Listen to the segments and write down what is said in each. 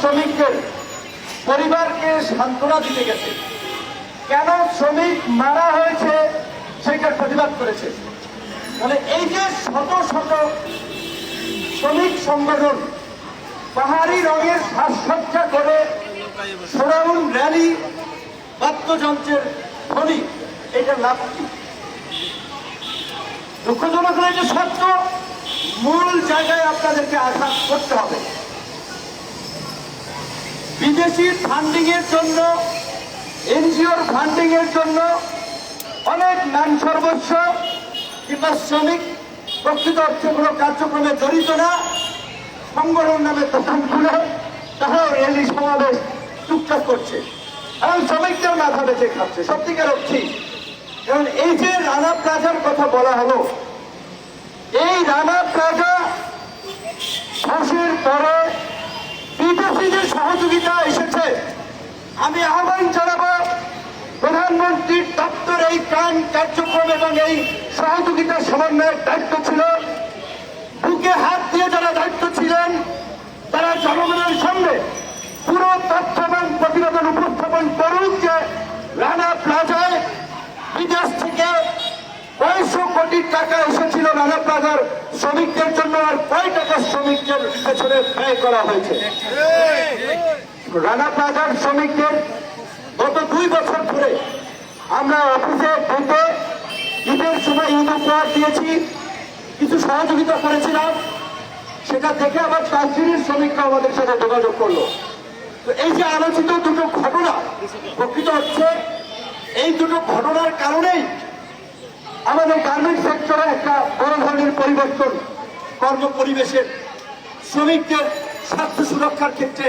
শ্রমিকদের পরিবারকে সান্ত্বনা দিতে গেছে। কেন শ্রমিক মারা হয়েছে, সেটার প্রতিবাদ করেছে? মানে এই যে শত শত শ্রমিক সংগঠন পাহাড়ি রঙের সাজসজ্জা করে সোরাউন র্যালি, বাদ্যযন্ত্রের ধ্বনি, এটা লাভ কি? দুঃখজনক হলে যে সত্য, মূল জায়গায় আপনাদেরকে আঘাত করতে হবে। বিদেশি ফান্ডিং এর জন্য, এনজিওর ফান্ডিং এর জন্য অনেক নাম সর্বস্ব কিংবা শ্রমিক প্রকৃত অর্থে কোনো কার্যক্রমে জড়িত না। সংগঠন নামে দোকান খুলে, তারাও র্যালি সমাবেশ টুকটাক করছে। এবং শ্রমিকদের মাথা বেঁচে খাচ্ছে, সত্যিকার অর্থে। কারণ এই যে রানা প্লাজার কথা বলা হলো, এই রানা ধসের পরে বিদেশিদের সহযোগিতা এসেছে আমি আহ্বান জানাব প্রধানমন্ত্রীর দপ্তর এই ত্রাণ কার্যক্রম এবং এই সহযোগিতা সমন্বয়ের দায়িত্ব ছিল। বুকে হাত দিয়ে যারা দায়িত্ব ছিলেন, তারা জনগণের সামনে পুরো তথ্য এবং প্রতিবেদন উপস্থাপন করুন যে রানা প্লাজায় বিদেশ থেকে কয়শো কোটি টাকা এসেছিল রানা প্লাজার শ্রমিকদের জন্য আর কয় টাকা শ্রমিকদের পেছনে ব্যয় করা হয়েছে? রানা প্লাজার শ্রমিকদের গত দুই বছর ধরে আমরা অফিসে ঢুকে ঈদের সময় ঈদ উপহার দিয়েছি, কিছু সহযোগিতা করেছিলাম। সেটা দেখে আবার কাশ্মীরের শ্রমিকরা আমাদের সাথে যোগাযোগ করল। তো এই যে আলোচিত দুটো ঘটনা প্রকৃত হচ্ছে, এই দুটো ঘটনার কারণেই আমাদের গার্মেন্ট সেক্টরে একটা বড় ধরনের পরিবর্তন কর্ম পরিবেশের শ্রমিকদের স্বাস্থ্য সুরক্ষার ক্ষেত্রে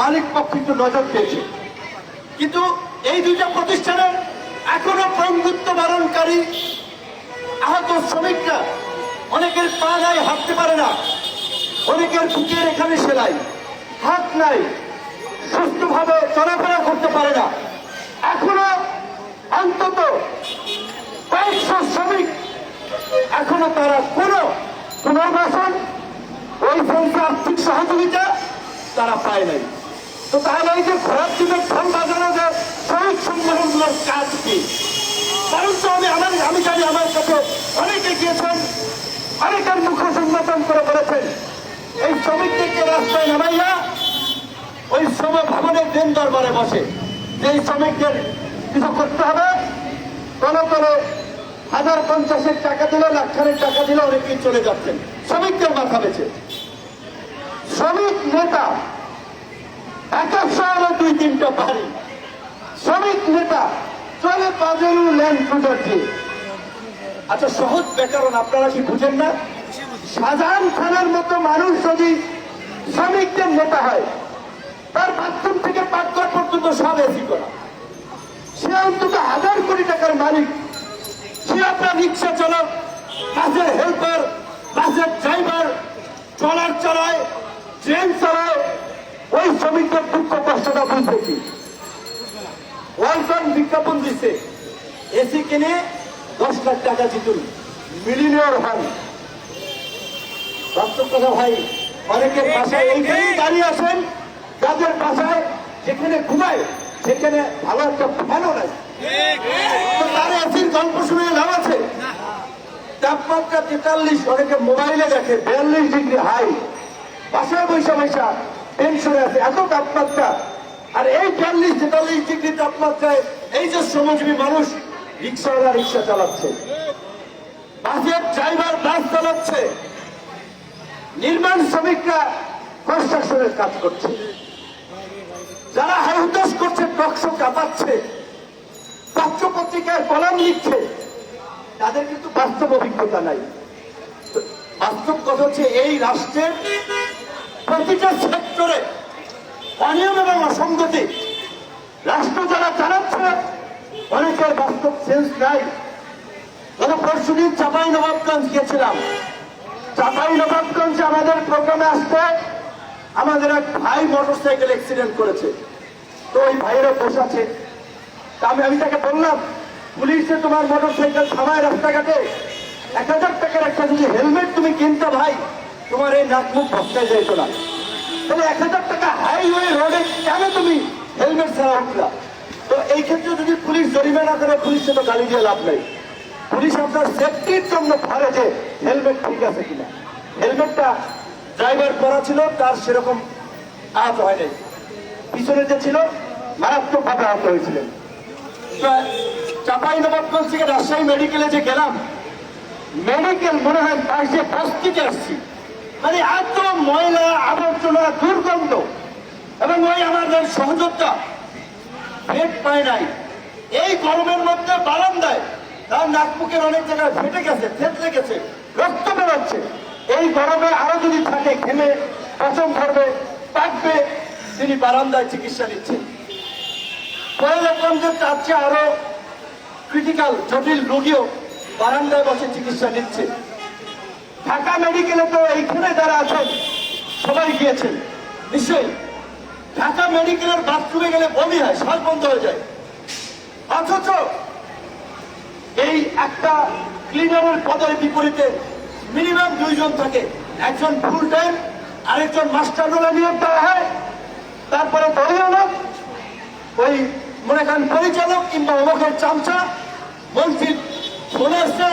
মালিক পক্ষ কিন্তু নজর পেয়েছে কিন্তু এই দুইটা প্রতিষ্ঠানের এখনও বন্ধুত্ব বারণকারী আহত শ্রমিকরা অনেকের পা নাই, হাঁটতে পারে না। অনেকের বুকের এখানে সেলাই, হাত নাই, সুস্থভাবে চলাফেরা করতে পারে না। এখনও অন্তত কয়েকশো শ্রমিক এখনও তারা কোনো পুনর্বাসন, ওই ফোনকে আর্থিক সহযোগিতা তারা পায় নাই। তো তাহলে এই যে ঘোরার দিনের ফোন বাজানো যে শ্রমিক সংগঠনগুলোর কাজ কি? কারণ তো আমি আমার আমি জানি আমার কাছে অনেকে গিয়েছেন, অনেকের মুখ সম্বোধন করে বলেছেন, এই শ্রমিকদেরকে রাস্তায় নামাইয়া ওই শ্রম ভবনের দিন দরবারে বসে। যে এই শ্রমিকদের কিছু করতে হবে কোনো কোনো হাজার পঞ্চাশের টাকা দিল লাখখানের টাকা দিল, অনেকেই চলে যাচ্ছেন। শ্রমিকদের মাথা বেছে শ্রমিক নেতা এক এক শহরে দুই তিনটা বাড়ি শ্রমিক নেতা, চলে পাজেরু ল্যান্ড দিয়ে আচ্ছা সহজ ব্যাকরণ, আপনারা কি বুঝেন না? শাহজাহান খানের মতো মানুষ যদি শ্রমিকদের নেতা হয়, তার বাথরুম থেকে পাকঘর পর্যন্ত সব এসি করা। সে অন্তত হাজার কোটি টাকার মালিক। সে আপনার রিক্সা চালক, বাসের হেল্পার বাসের ড্রাইভার ট্রলার চালায়, ট্রেন চালায় ওই শ্রমিকদের দুঃখ কষ্টটা বুঝবে কি? ওয়ালটন বিজ্ঞাপন দিচ্ছে এসি কিনে দশ লাখ টাকা জিতুন মিলিনিয়র হন। বাস্তব কথা ভাই অনেকের বাসায় এইখানেই দাঁড়িয়ে যাদের বাসায় যেখানে ঘুমায় সেখানে ভালো একটা ফ্যানও নাই। তার এসির গল্প শুনে লাভ আছে। তাপমাত্রা তেতাল্লিশ অনেকে মোবাইলে দেখে বিয়াল্লিশ ডিগ্রি হাই। বাসায় বৈশা বৈশা টেনশনে আছে এত তাপমাত্রা। আর এই বিয়াল্লিশ তেতাল্লিশ ডিগ্রি তাপমাত্রায় এই যে শ্রমজীবী মানুষ রিক্সাওয়ালা রিক্সা চালাচ্ছে। বাসের ড্রাইভার, বাস চালাচ্ছে। নির্মাণ শ্রমিকরা কনস্ট্রাকশনের কাজ করছে। যারা হাউদাস করছে টকশো কাঁপাচ্ছে। পত্র পত্রিকায় কলম লিখছে। তাদের কিন্তু বাস্তব অভিজ্ঞতা নাই। বাস্তব কথা হচ্ছে, এই রাষ্ট্রের প্রতিটা সেক্টরে অনিয়ম এবং অসঙ্গতি। রাষ্ট্র যারা চালাচ্ছে, অনেকের বাস্তব সেন্স নাই। গত পরশু দিন চাপাই নবাবগঞ্জ গিয়েছিলাম। চাপাই নবাবগঞ্জে আমাদের প্রোগ্রামে আসতে আমাদের এক ভাই মোটরসাইকেল অ্যাক্সিডেন্ট করেছে। তো ওই ভাইয়েরও বসে আছে। আমি আমি তাকে বললাম, পুলিশে তোমার মোটরসাইকেল থামায় রাস্তাঘাটে। এক হাজার টাকার একটা যদি হেলমেট তুমি কিনতে ভাই তোমার এই নাক মুখ ভক্তায় যেত না তাহলে এক হাজার টাকা হাইওয়ে রোডে কেন তুমি হেলমেট ছাড়া উঠলা? তো এই ক্ষেত্রে যদি পুলিশ জরিমানা করে, পুলিশে তো গালি দিয়ে লাভ নেই। পুলিশ আপনার সেফটির জন্য ভাবে যে হেলমেট ঠিক আছে কিনা। হেলমেটটা ড্রাইভার পরা ছিল, তার সেরকম আহত হয়নি পিছনে যে ছিল, মারাত্মকভাবে আহত হয়েছিলেন। চাপাই নবাবগঞ্জ থেকে রাজশাহী মেডিকেলে যে গেলাম মেডিকেল মনে হয় পাশে বস্তিতে আসছি। মানে এত ময়লা আবর্জনা দুর্গন্ধ এবং ওই আমাদের সহযোদ্ধা পেট পায় নাই। এই গরমের মধ্যে বারান্দায় তার নাক মুখের অনেক জায়গায় ফেটে গেছে থেতলে গেছে রক্ত বেরোচ্ছে। এই গরমে আরও যদি থাকে, ঘেমে, পচন ধরবে, পাকবে, তিনি বারান্দায় চিকিৎসা নিচ্ছেন। পরে দেখলাম যে তার চেয়ে আরও ক্রিটিক্যাল জটিল রোগীও বারান্দায় বসে চিকিৎসা নিচ্ছে। ঢাকা মেডিকেলে তো এইখানে যারা আছেন সবাই গিয়েছেন। নিশ্চয়ই। ঢাকা মেডিকেলের বাথরুমে গেলে বমি হয়, শ্বাস বন্ধ হয়ে যায়। অথচ এই একটা ক্লিনারের পদের বিপরীতে মিনিমাম দুইজন থাকে। একজন ফুল টাইম আরেকজন মাস্টার রোলে নিয়োগ দেওয়া হয়। তারপরে দলীয় লোক, ওই মনে করেন পরিচালক কিংবা অমুকের চামচা, মন্ত্রী ফোনে আসছে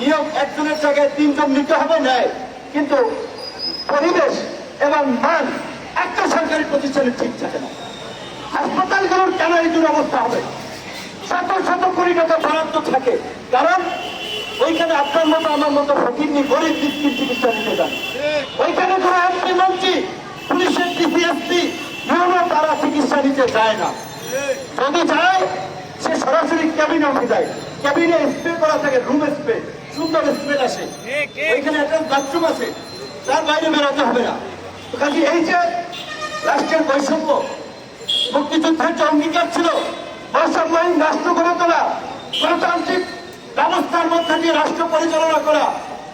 নিয়োগ একজনের জায়গায় তিনজন নিতে হবে নেয় কিন্তু পরিবেশ এবং মান একটা সরকারি প্রতিষ্ঠানে ঠিক থাকে না। হাসপাতালগুলোর কেন এই দুরবস্থা হবে? শত শত কোটি টাকা বরাদ্দ থাকে। কারণ ওইখানে আপনার মতো, আমার মতো ফকিরনি গরিব দিচ্ছির চিকিৎসা নিতে যান। ওইখানে কোনো এমপি, মন্ত্রী, পুলিশের ডিসিএসপি ইউনো তারা চিকিৎসা নিতে যায় না। যদি যায়, সে সরাসরি ক্যাবিনে উঠে যায়। ক্যাবিনে স্প্রে করা থাকে, রুম স্প্রে। সুন্দর স্প্রে আসে। ওইখানে একটা বাথরুম আছে তার বাইরে বেরোতে হবে না। তো কাজে এই যে রাষ্ট্রের বৈষম্য মুক্তিযুদ্ধের যে অঙ্গীকার ছিল বৈষম্যহীন রাষ্ট্র গড়ে তোলা গণতান্ত্রিক ব্যবস্থার মধ্যে দিয়ে রাষ্ট্র পরিচালনা করা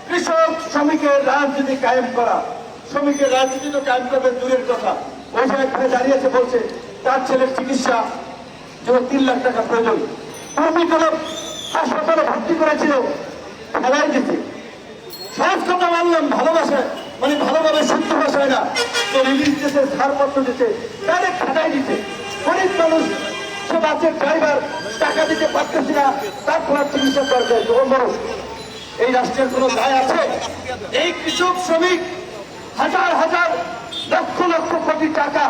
কৃষক শ্রমিকের রাজনীতি কায়েম করা শ্রমিকের রাজনীতি তো কায়েম করবে দূরের কথা। ওই যে এখানে দাঁড়িয়েছে বলছে তার ছেলের চিকিৎসা যেন তিন লাখ টাকা প্রয়োজন। কর্মী কোনো হাসপাতালে ভর্তি করেছিল ফেলাই দিতে সহজ কথা বললাম ভালোবাসায় মানে ভালোভাবে শুদ্ধ ভাষায় না। তো রিলিজ দিতে ছাড়পত্র দিতে ডাইরেক্ট খাটাই দিতে গরিব মানুষ, সে বাসের ড্রাইভার টাকা দিতে পারতেছি না তারপর চিকিৎসা দরকার মানুষ এই রাষ্ট্রের কোনো দায় আছে? এই কৃষক, শ্রমিক, হাজার হাজার, লক্ষ লক্ষ কোটি টাকা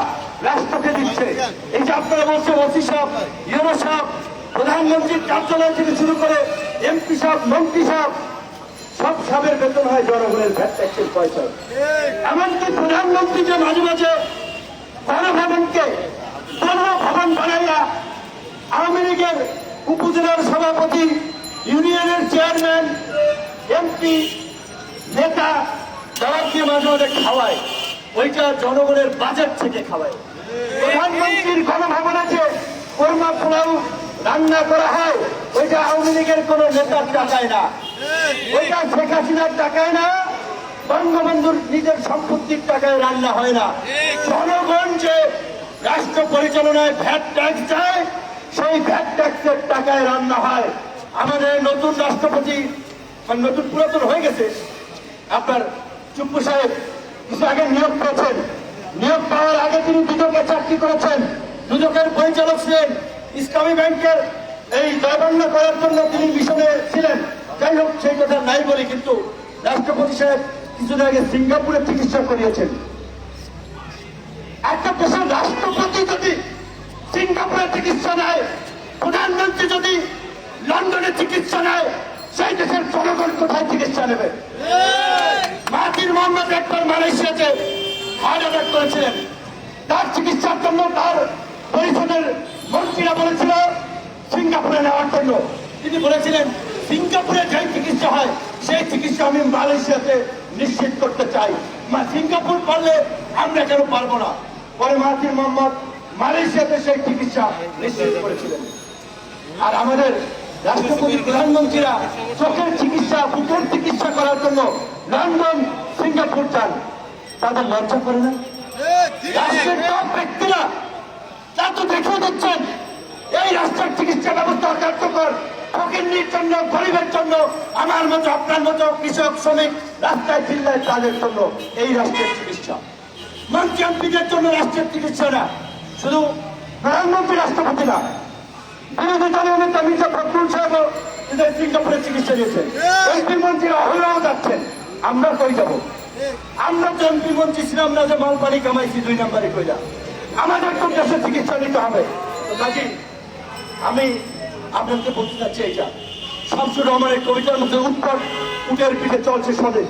রাষ্ট্রকে দিচ্ছে। এই যে আপনারা ওসি সাহেব ইউরো সাহেব প্রধানমন্ত্রীর কার্যালয় থেকে শুরু করে এমপি সাহেব, মন্ত্রী সাহেব, সব সাবের বেতন হয় জনগণের পয়সা। এমনকি প্রধানমন্ত্রী যে মাঝে মাঝে গণভবনকে গণভবন বানাইয়া আওয়ামী লীগের উপজেলার সভাপতি, ইউনিয়নের চেয়ারম্যান, এমপি, নেতা যাওয়াকে মাঝে মাঝে খাওয়ায়, ওইটা জনগণের বাজেট থেকে খাওয়ায়। প্রধানমন্ত্রীর গণভবন আছে কর্মা পোলাও রান্না করা হয়, ওইটা আওয়ামী লীগের কোন নেতার টাকায় না। ওইটা শেখ হাসিনার টাকায় না, বঙ্গবন্ধুর নিজের সম্পত্তির টাকায় রান্না হয় না। জনগণ যে রাষ্ট্র পরিচালনায় ভ্যাট ট্যাক্স দেয়, সেই ভ্যাট ট্যাক্সের টাকায় রান্না হয়। আমাদের নতুন রাষ্ট্রপতি মানে নতুন পুরাতন হয়ে গেছে। আপনার চুপ্পু সাহেব, কিছু আগে নিয়োগ করেছেন নিয়োগ পাওয়ার আগে তিনি দুজকে চাকরি করেছেন। দুজকের পরিচালক ছিলেন ইসলামী ব্যাংকের এই দায়বন্ধ করার জন্য তিনি মিশনে ছিলেন। যাই হোক, সেই কথা নাই বলি কিন্তু রাষ্ট্রপতি সাহেব কিছুদিন আগে সিঙ্গাপুরে চিকিৎসা করিয়েছেন। একটা দেশের রাষ্ট্রপতি যদি সিঙ্গাপুরে চিকিৎসা নেয়, প্রধানমন্ত্রী যদি লন্ডনে চিকিৎসা নেয়, সেই দেশের জনগণ কোথায় চিকিৎসা নেবে? মাহাতির মোহাম্মদ একবার মালয়েশিয়াতে হার্ট অ্যাটাক করেছিলেন। তার চিকিৎসার জন্য তার পরিষদের মন্ত্রীরা বলেছিল সিঙ্গাপুরে নেওয়ার জন্য। তিনি বলেছিলেন সিঙ্গাপুরে যে চিকিৎসা হয় সেই চিকিৎসা আমি মালয়েশিয়াতে নিশ্চিত করতে চাই। মা সিঙ্গাপুর পারলে আমরা কেন পারব না? পরে মাহাতির মোহাম্মদ মালয়েশিয়াতে সেই চিকিৎসা নিশ্চিত করেছিলেন। আর আমাদের রাষ্ট্রপতি প্রধানমন্ত্রীরা চোখের চিকিৎসা বুকের চিকিৎসা করার জন্য লন্ডন সিঙ্গাপুর যান। তাদের লজ্জা করে না? রাষ্ট্রের টপ ব্যক্তিরা তা তো দেখিয়ে দিচ্ছেন। এই রাষ্ট্রের চিকিৎসা ব্যবস্থা কার্যকর ফকিন্নির জন্য, গরিবের জন্য, আমার মতো, আপনার মতো কৃষক, শ্রমিক রাস্তায় চিল্লায় তাদের জন্য এই রাষ্ট্রের চিকিৎসা। মন্ত্রী এমপিদের জন্য রাষ্ট্রের চিকিৎসা না, শুধু প্রধানমন্ত্রী রাষ্ট্রপতি না। বিরোধী দলের নেতা মির্জা ফখরুল সাহেব এদের সিঙ্গাপুরে চিকিৎসা দিয়েছেন এমপি মন্ত্রীরা হলেও যাচ্ছেন। আমরা কই যাব? আমরা তো এমপি মন্ত্রী ছিলাম না যে মালপানি কামাইছি দুই নম্বরে কইলা আমাদের তো দেশে চিকিৎসা নিতে হবে। কাজী আমি আপনাকে বলতে চাচ্ছি এইটা। শামসুর রহমানের কবিতার মধ্যে উত্তর উটের পিঠে চলছে স্বদেশ।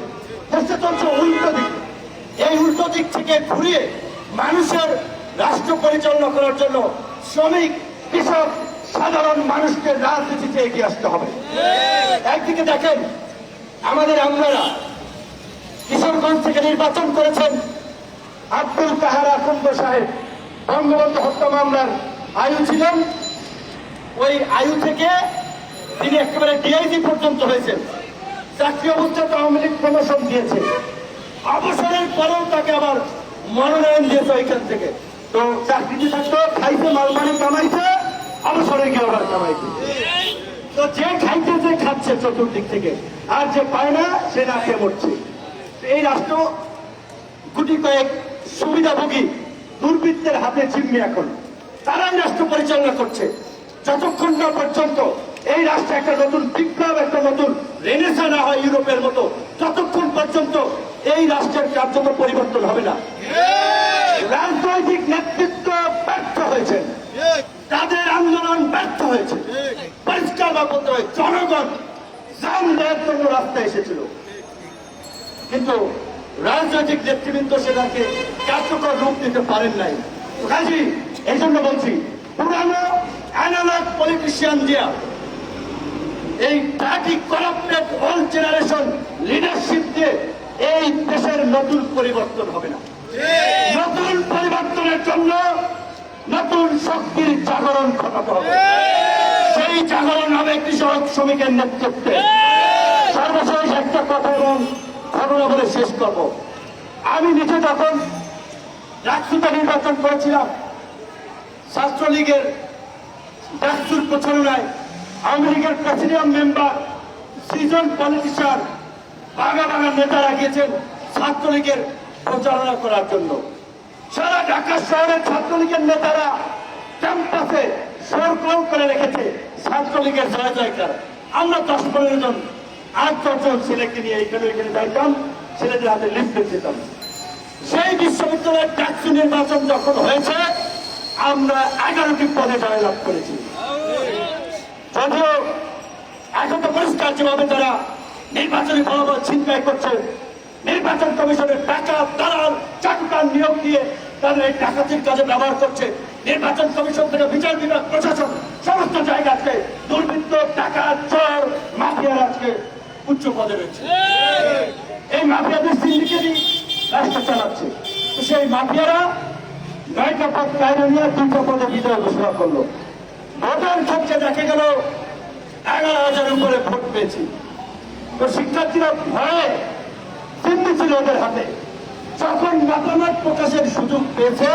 দেশে চলছে উল্টো দিক। এই উল্টো দিক থেকে ঘুরিয়ে মানুষের রাষ্ট্র পরিচালনা করার জন্য শ্রমিক, কৃষক, সাধারণ মানুষকে রাজনীতিতে এগিয়ে আসতে হবে। একদিকে দেখেন আমাদের আমলারা কিশোরগঞ্জ থেকে নির্বাচন করেছেন আব্দুল কাহারা কুম্ভ সাহেব। বঙ্গবন্ধু হত্যা মামলার আয়ু ছিলেন ওই আয়ু থেকে তিনি একেবারে ডিআইজি পর্যন্ত হয়েছেন। চাকরি অবস্থাতে আওয়ামী লীগ প্রমোশন দিয়েছে। অবসরের পরেও তাকে আবার মনোনয়ন দিয়েছে ওইখান থেকে। তো চাকরিতে থাকতো, খাইছে মালমানি কামাইছে, অবসরে গিয়ে আবার কামাইছে। তো যে খাইতে যে খাচ্ছে চতুর্দিক থেকে। আর যে পায় না, সে না খেয়ে মরছে। এই রাষ্ট্র গুটি কয়েক সুবিধাভোগী দুর্বৃত্তের হাতে জিম্মি এখন। তারাই রাষ্ট্র পরিচালনা করছে। যতক্ষণ না পর্যন্ত এই রাষ্ট্রে একটা নতুন বিপ্লব একটা নতুন রেনেসা না হয় ইউরোপের মতো ততক্ষণ পর্যন্ত এই রাষ্ট্রের কার্যত পরিবর্তন হবে না। রাজনৈতিক নেতৃত্ব ব্যর্থ হয়েছে। তাদের আন্দোলন ব্যর্থ হয়েছে। পরিষ্কার বা বলতে হয় জনগণ জান দেওয়ার জন্য রাস্তায় এসেছিল। কিন্তু রাজনৈতিক নেতৃবৃন্দ সেটাকে কার্যকর রূপ দিতে পারেন নাই। কাজী, এই জন্য বলছি, পুরানো অ্যানালগ পলিটিশিয়ান দিয়া এই party corrupted old generation leadership দিয়ে এই দেশের নতুন পরিবর্তন হবে না। নতুন পরিবর্তনের জন্য নতুন শক্তির জাগরণ ঘটাতে হবে। সেই জাগরণ হবে কৃষক শ্রমিকের নেতৃত্বে। সর্বশেষ একটা কথা এবং ঘটনা বলে শেষ করব। আমি নিজে যখন ডাকসুতে নির্বাচন করেছিলাম, ছাত্রলীগের ডাকসুর প্রচারণায় লীগের প্রেসিডিয়াম মেম্বার, সিজন পলিটিশিয়ান বাগা বাগা নেতারা গিয়েছেন ছাত্রলীগের প্রচারণা করার জন্য। সারা ঢাকা শহরের ছাত্রলীগের নেতারা ক্যাম্পাসে সরকল করে রেখেছে ছাত্রলীগের জয় জয়কার আমরা দশ পনেরো জন আট দশজন ছেলেকে নিয়ে এখানে এখানে যাইতাম, ছেলেদের হাতে লিফট দিতাম। সেই বিশ্ববিদ্যালয়ের ডাকসু নির্বাচন যখন হয়েছে, আমরা এগারোটি পদে জয়লাভ করেছি। যদিও এখন তো পরিষ্কার যেভাবে তারা নির্বাচনী ফলাফল ছিনতাই করছে, নির্বাচন কমিশনের টাকা, দালাল চাটুকার নিয়োগ দিয়ে তাদের এই ডাকাতির কাজে ব্যবহার করছে। নির্বাচন কমিশন থেকে বিচার বিভাগ, প্রশাসন, সমস্ত জায়গাতে দুর্বৃত্ত টাকা, চোর, মাফিয়ার আজকে উচ্চ পদে রয়েছে। এই মাফিয়াদের সিন্ডিকেটই রাষ্ট্র চালাচ্ছে। তো সেই মাফিয়ারা নয়টা পদ কায়রা নিয়ে দুটো পদে বিজয় ঘোষণা করল। ভোটের ক্ষেত্রে দেখা গেল এগারো হাজার উপরে ভোট পেয়েছি। তো শিক্ষার্থীরা ভয়ে চিন্তি ছিল ওদের হাতে। যখন মতামত প্রকাশের সুযোগ পেয়েছে,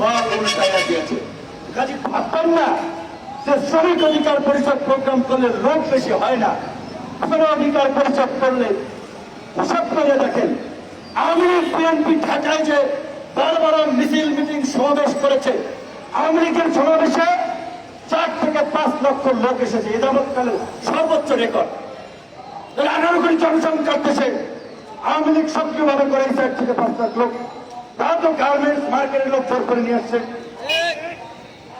ভয় ভাবতাম না যে শ্রমিক অধিকার পরিষদ প্রোগ্রাম করলে লোক বেশি হয় না। অধিকার পরিষদ করলে, হিসাব করে দেখেন লীগ বিএনপি ঢাকায় যে বড় মিছিল, মিটিং সমাবেশ করেছে, আওয়ামী সমাবেশে চার থেকে পাঁচ লক্ষ লোক এসেছে এ যাবৎকালে সর্বোচ্চ রেকর্ড। আঠারো কোটি জনসংখ্যার দেশে আওয়ামী লীগ সক্রিয়ভাবে করে চার থেকে পাঁচ লাখ লোক। তা তো গার্মেন্টস মার্কেটের লোক জোর করে নিয়ে আসছে।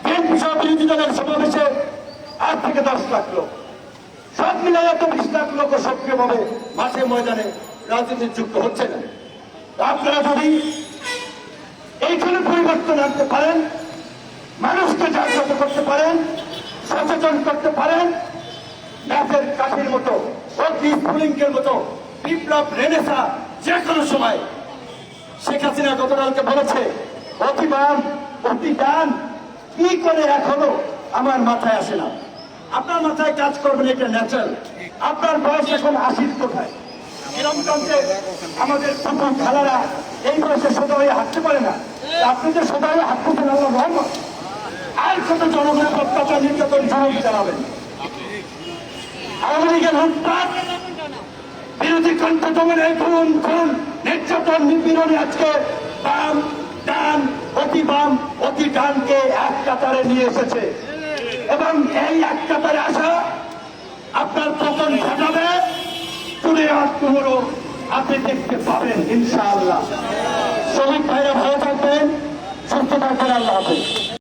বিএনপি সহ বিরোধী দলের সমাবেশে আট থেকে দশ লাখ লোক। সব মিলে এত বিশ লাখ লোক সক্রিয়ভাবে মাঠে ময়দানে রাজনীতির যুক্ত হচ্ছে না। তা আপনারা যদি এইখানে পরিবর্তন আনতে পারেন, মানুষকে জাগ্রত করতে পারেন, সচেতন করতে পারেন ম্যাথের কাঠির মতো স্ফুলিঙ্গের মতো, বিপ্লব, রেনেসা যে কোনো সময়। শেখ হাসিনা গতকালকে বলেছে অতি অতি ডান কি করে এখনও আমার মাথায় আসে না। আপনার মাথায় কাজ করবেন এটা ন্যাচারাল আপনার বয়স এখন আশির কোথায়? আমাদের তখন খালারা এই বয়সে সোজা হয়ে হাঁটতে পারে না। আপনি যে সোজা হয়ে হাঁটতেছেন, আল্লাহ রহমত। আর কত জনগণের অত্যাচার নির্যাতন জনক চালাবেন? আওয়ামী লীগের বিরোধী কণ্ঠ দমনের খুন খুন, নির্যাতন, নিপীড়নে আজকে বাম, ডান, অতি বাম, অতি ডানকে এক কাতারে নিয়ে এসেছে। এবং এই এক কাতারে আসা আপনার পতন ঘটাবে। তুলে আর তুমুরও আপনি দেখতে পাবেন, ইনশাআল্লাহ। শ্রমিক ভাইরা ভালো থাকবেন, সুস্থ থাকবেন, আল্লাহ হাফেজ।